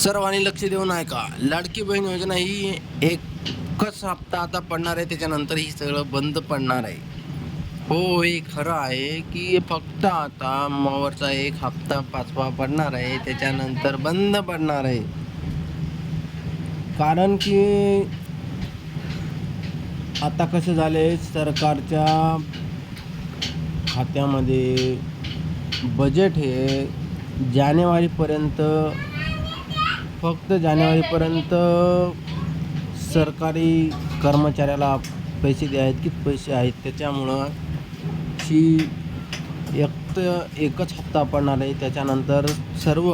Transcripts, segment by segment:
सर्वांनी लक्ष देऊन ऐका. लाडकी बहीण योजना ही एकच हप्ता आता पडणार आहे त्याच्यानंतर ही सगळं बंद पडणार आहे. हो हे खरं आहे की फक्त आता मॉवरचा एक हप्ता पाचवा पडणार आहे त्याच्यानंतर बंद पडणार आहे. कारण की आता कसं झाले सरकारच्या खात्यामध्ये बजेट हे जानेवारीपर्यंत फक्त जानेवारीपर्यंत सरकारी कर्मचाऱ्याला पैसे द्यायत की पैसे आहेत त्याच्यामुळं ही एक तर एकच हप्ता पडणार आहे त्याच्यानंतर सर्व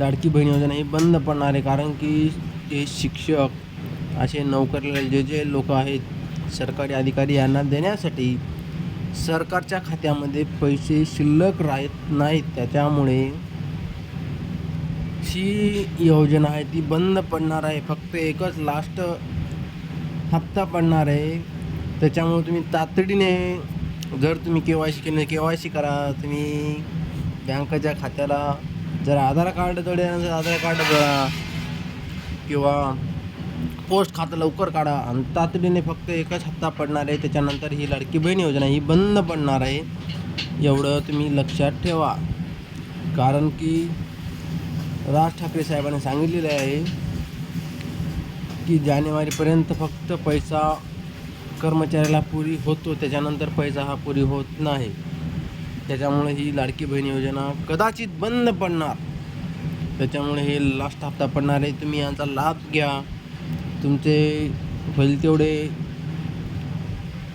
लाडकी बहीण योजना ही बंद पडणार आहे कारण की जे शिक्षक असे नोकरीला जे जे लोक आहेत सरकारी अधिकारी यांना देण्यासाठी सरकारच्या खात्यामध्ये पैसे शिल्लक राहत नाहीत त्याच्यामुळे जी योजना आहे ती बंद पडणार आहे. फक्त एकच लास्ट हप्ता पडणार आहे. त्याच्यामुळे तुम्ही तातडीने जर तुम्ही के वाय सी केलं के वाय सी करा. तुम्ही बँकेच्या खात्याला जर आधार कार्ड जोडे नसेल आधार कार्ड जोडा किंवा पोस्ट खातं लवकर काढा. आणि तातडीने फक्त एकच हप्ता पडणार आहे. त्याच्यानंतर ही लाडकी बहीण योजना ही बंद पडणार आहे. एवढं तुम्ही लक्षात ठेवा. कारण की राज ठाकरे साहेबांनी सांगितलेलं आहे की जानेवारीपर्यंत फक्त पैसा कर्मचाऱ्याला पुरी होतो त्याच्यानंतर पैसा हा पुरी होत नाही. त्याच्यामुळे ही लाडकी बहीण योजना कदाचित बंद पडणार. त्याच्यामुळे हे लास्ट हप्ता पडणार आहे. तुम्ही यांचा लाभ घ्या. तुमचे होईल तेवढे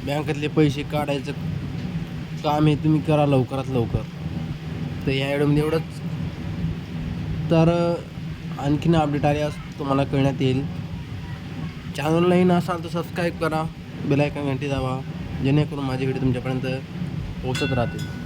बँकेतले पैसे काढायचं काम हे तुम्ही करा लवकरात लवकर. तर या व्हिडिओमध्ये एवढंच तर आणखीन अपडेट आल्यास तुम्हाला कळण्यात येईल. चॅनल नवीन असाल तर सबस्क्राईब करा. बेलायकन घंटी दाबा. जेणेकरून माझे व्हिडिओ तुमच्यापर्यंत पोहोचत राहतील.